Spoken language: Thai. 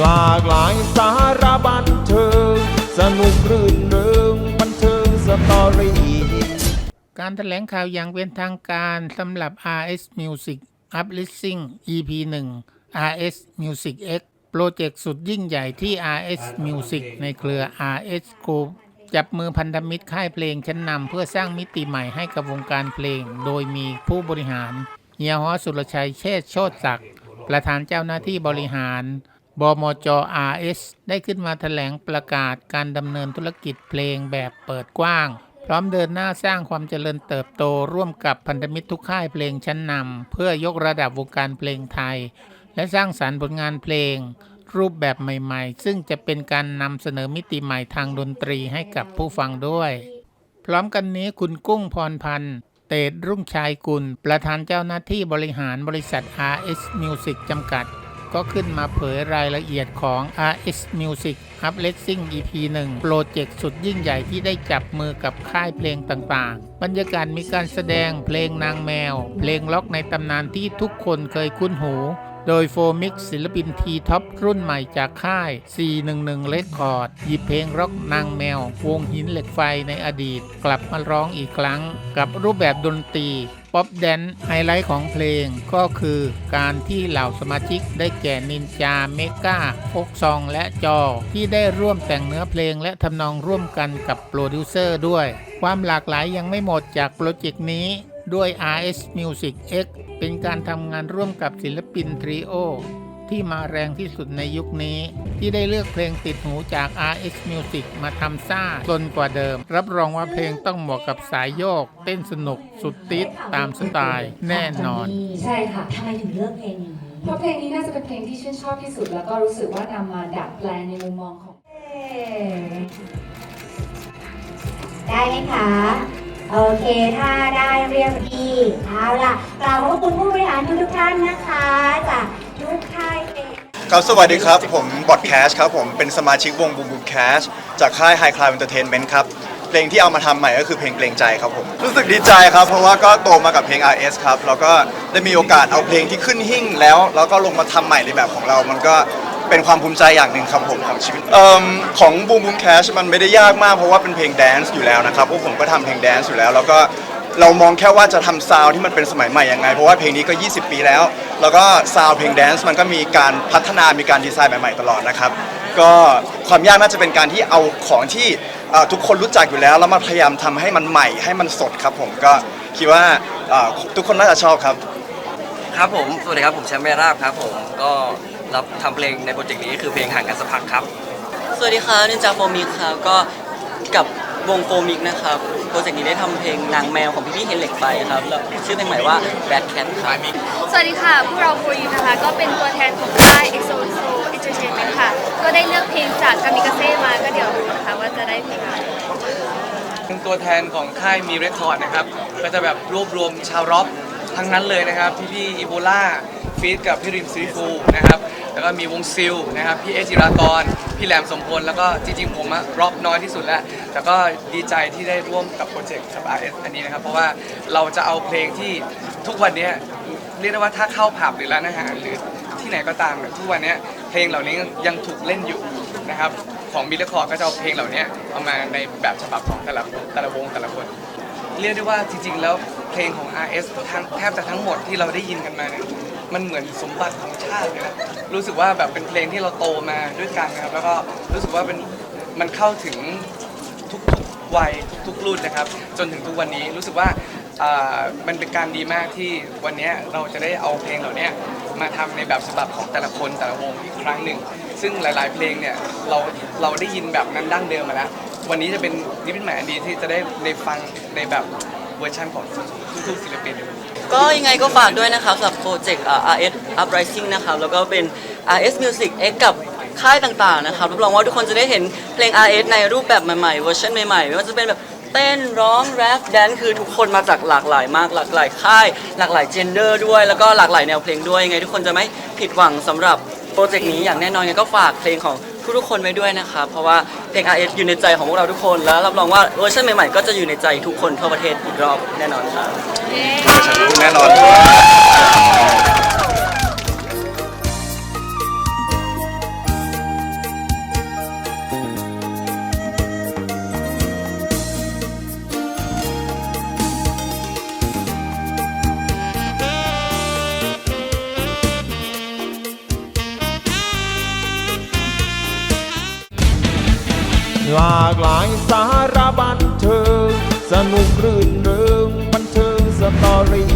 หลากหลายสารบันเทิงสนุกรื่นเริงบันเทิงสตอรี่การแถลงข่าวอย่างเป็นทางการสำหรับ RS Music Uplifting EP 1 RS Music X โปรเจกต์สุดยิ่งใหญ่ที่ RS Music ในเครือ RS Group จับมือพันธมิตรค่ายเพลงชั้นนำเพื่อสร้างมิติใหม่ให้กับวงการเพลง โดยมีผู้บริหารเฮียฮอสุรชัยเชษโชติศักดิ์ประธานเจ้าหน้าที่บริหาร บมจ RS ได้ขึ้นมาแถลงประกาศการดำเนินธุรกิจเพลงแบบเปิดกว้าง พร้อมเดินหน้าสร้างความเจริญเติบโตร่วมกับพันธมิตรทุกค่ายเพลงชั้นนำเพื่อยกระดับวงการเพลงไทย และสร้างสารรค์ผลงานเพลง รูปแบบใหม่ๆ ซึ่งจะเป็นการนำเสนอมิติใหม่ทางดนตรีให้กับผู้ฟังด้วย พร้อมกันนี้คุณกุ้งพรพันธ์เตดรุ่งชายกุล ประธานเจ้าหน้าที่บริหารบริษัท RS Music จำกัด ก็ขึ้นมาเผยรายละเอียดของ RS Music Up Racing EP 1 โปรเจกต์สุดยิ่งใหญ่ที่ได้จับมือกับค่ายเพลงต่างๆ บรรยากาศมีการแสดงเพลงนางแมว เพลงล็อกในตำนานที่ทุกคนเคยคุ้นหู โดยโฟมิกศิลปินทีท็อปรุ่นใหม่จากค่าย 411เลคคอร์ด หยิบเพลงร็อกนางแมว วงหินเหล็กไฟในอดีต กลับมาร้องอีกครั้ง กับรูปแบบดนตรีป๊อปแดนไฮไลท์ของเพลงก็คือการที่เหล่าสมาชิกได้แก่นินจาเมกาฟกซองและจอ ที่ได้ร่วมแต่งเนื้อเพลงและทำนองร่วมกันกับโปรดิวเซอร์ด้วย ความหลากหลายยังไม่หมดจากโปรเจกต์นี้ ด้วย RS Music X เป็นการทำงานร่วมกับศิลปินทริโอที่มาแรงที่สุดในยุคนี้ ที่ได้เลือกเพลงติดหูจาก RS Music มาทำซ่าจนกว่าเดิม รับรองว่าเพลงต้องเหมาะกับสายโยก เต้นสนุกสุดติดตามสไตล์แน่นอน ใช่ค่ะทำไมถึงเลือกเพลงนี้เพราะเพลงนี้น่าจะเป็นเพลงที่ชื่นชอบที่สุด แล้วก็รู้สึกว่านำมาดัดแปลงในมุมมองของได้ไหมคะ โอเค ถ้าได้เรียบดีเอาล่ะกล่าวขอบคุณผู้บริหารทุกท่านนะคะจากทุกค่ายเพลงครับสวัสดีครับ ผมบอดแคสครับผมเป็นสมาชิกวงบูบูแคสจากค่าย High Cloud Entertainment ครับ เพลงที่เอามาทำใหม่ก็คือเพลงเกรงใจครับผม รู้สึกดีใจครับ เพราะว่าก็โตมากับเพลง RS ครับ แล้วก็ได้มีโอกาสเอาเพลงที่ขึ้นหิ่งแล้ว แล้วก็ลงมาทำใหม่ในแบบของเรา มันก็ เป็นความภูมิใจอย่างหนึ่งครับผมของชีวิตเอ่อของบูมบูมแคชมันไม่ได้ยากมากเพราะว่าเป็นเพลงแดนซ์อยู่แล้วนะครับพวกผมก็ทำเพลงแดนซ์อยู่แล้ว แล้วก็เรามองแค่ว่าจะทำซาวด์ที่มันเป็นสมัยใหม่ยังไง เพราะว่าเพลงนี้ก็ 20 ปีแล้ว แล้วก็ซาวด์เพลงแดนซ์มันก็มีการพัฒนามีการดีไซน์ใหม่ๆตลอดนะครับก็ความยากน่าจะเป็นการที่เอาของที่เอ่อทุกคนรู้จักอยู่แล้วแล้วมาพยายามทำให้มันใหม่ให้มันสดครับผมก็คิดว่าเอ่อทุกคนน่าจะชอบครับ ครับผม สวัสดีครับ ผมแชมป์เมราบครับผม ก็ รับทำเพลงในโปรเจกต์นี้คือเพลงห่างกันสักพักครับ สวัสดีครับนินจาโฟมิกครับก็กับวงโฟมิกนะครับโปรเจกต์นี้ได้ทำเพลงนางแมวของพี่พี่เฮนเหล็กไปครับแล้วชื่อเพลงใหม่ว่า Bad Cat ครับสวัสดีค่ะ พวกเราโฟยูนะคะ ก็เป็นตัวแทนของค่าย EXO So Entertainment ค่ะ ก็ได้เลือกเพลงจากกามิกาเซ่มาก็เดี๋ยวดูนะคะว่าจะได้เพลงอะไรเป็นตัวแทนของค่ายมีเรคคอร์ดนะครับ ก็จะแบบรวบรวมชาวร็อก ทั้งนั้นเลยนะครับ พี่พี่อีโบล่าฟีดกับพี่ริมซีฟูนะครับ แล้วก็มีวงซิลนะครับ พี่เอจิรากร พี่แหลมสมพล แล้วก็จริงๆผมอะร็อกน้อยที่สุดแล้ว แต่ก็ดีใจที่ได้ร่วมกับโปรเจกต์กับ RS อันนี้นะครับ เพราะว่าเราจะเอาเพลงที่ทุกวันเนี้ยเรียกได้ว่าถ้าเข้าผับหรือร้านอาหารหรือที่ไหนก็ตามเนี่ยทุกวันเนี้ยเพลงเหล่านี้ยังถูกเล่นอยู่นะครับ ของมิลเลคอร์ก็จะเอาเพลงเหล่านี้เอามาในแบบฉบับของแต่ละแต่ละวงแต่ละคน เรียกได้ว่าจริงๆแล้ว เพลงของ RS ทั้งแทบจะทั้งหมดที่เราได้ยินกันมาเนี่ยมันเหมือนสมบัติของชาติเลยนะรู้สึกว่าแบบเป็นเพลงที่เราโตมาด้วยกันนะครับแล้วก็รู้สึกว่าเป็นมันเข้าถึงทุกๆวัยทุกๆรุ่นนะครับ จนถึงทุกวันนี้รู้สึกว่ามันเป็นการดีมากที่วันนี้เราจะได้เอาเพลงเหล่านี้มาทำในแบบฉบับของแต่ละคนแต่ละวงอีกครั้งหนึ่ง ซึ่งหลาย ๆ เพลงเนี่ยเราเราได้ยินแบบนั้นดั้งเดิมมาแล้ว วันนี้จะเป็นนี่เป็นหมอันดีที่จะได้ในฟังในแบบ วอร์ชันของทุกๆศิลปิน ก็ยังไงก็ฝากด้วยนะครับสำหรับโปรเจกต์ RS Uprising นะครับ แล้วก็เป็น RS Music X กับค่ายต่างๆนะครับรับรองว่าทุกคนจะได้เห็นเพลง RS ในรูปแบบใหม่ๆเวอร์ชันใหม่ๆ ไม่ว่าจะเป็นแบบเต้นร้องแรปแดนคือทุกคนมาจากหลากหลายมาก หลากหลายค่าย หลากหลายเจนเดอร์ด้วย แล้วก็หลากหลายแนวเพลงด้วยยังไง ทุกคนจะไม่ผิดหวังสำหรับโปรเจกต์นี้อย่างแน่นอนยังไงก็ฝากเพลงของ ทุกๆคนไว้ด้วยนะครับ เพราะว่าเพลง RS อยู่ในใจของพวกเราทุกคน แล้วรับรองว่าเวอร์ชันใหม่ๆก็จะอยู่ในใจทุกคนทั่วประเทศอีกรอบแน่นอนครับแน่นอน หลากหลายสารบันเทิง สนุกรื่นเริงบันเทิงสตอรี่